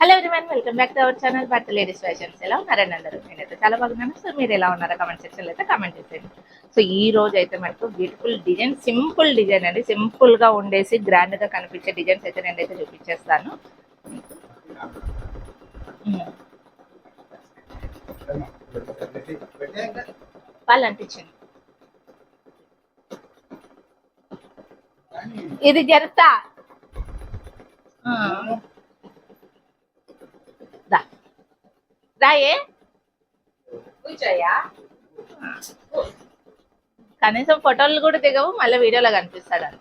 Hello everyone welcome back to our channel but ladies fashions ఎలా ఉన్నారని అందరూ? నేనైతే చాలా బాగున్నాను. సో మీరు ఎలా ఉన్నారో కామెంట్ సెక్షన్లో అయితే కామెంట్ చేసేయండి. సో ఈ రోజు అయితే మనకు బ్యూటిఫుల్ డిజైన్ సింపుల్ డిజైన్ అండి. సింపుల్గా ఉండేసి గ్రాండ్గా కనిపించే డిజైన్స్ అయితే నేనైతే చూపించేస్తాను. ఉమ్. వాళ్ళు అనిపించింది ఇది జరుతా రాయే? కనీసం ఫోటోలు కూడా దిగవు మళ్ళీ వీడియోలో కనిపిస్తాడు అని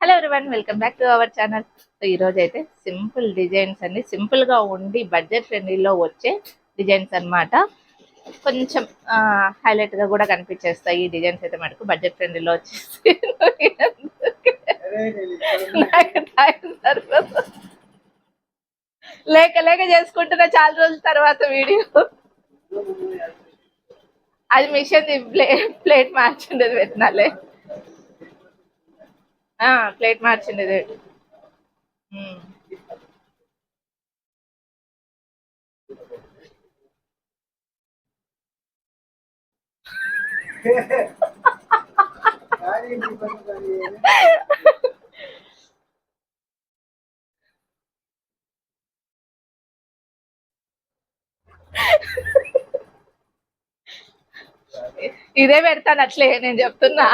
hello everyone welcome back to our channel so ఈ రోజు అయితే సింపుల్ డిజైన్స్ అండి. సింపుల్గా ఉండి బడ్జెట్ ఫ్రెండ్లీలో వచ్చే డిజైన్స్ అన్నమాట. కొంచెం హైలైట్గా కూడా కనిపించేస్తాయి ఈ డిజైన్స్ అయితే మనకు. బడ్జెట్ ఫ్రెండ్లీలో వచ్చేసి. నాకు టైం సరిపోదు. లేక లేక చేసుకుంటున్న చాలా రోజుల తర్వాత వీడియో అది మిషన్ ప్లేట్ మార్చిండేది పెట్టినాలే ప్లేట్ మార్చిండేది Yeah. ఇదే పెడతాను అట్లే నేను చెప్తున్నా.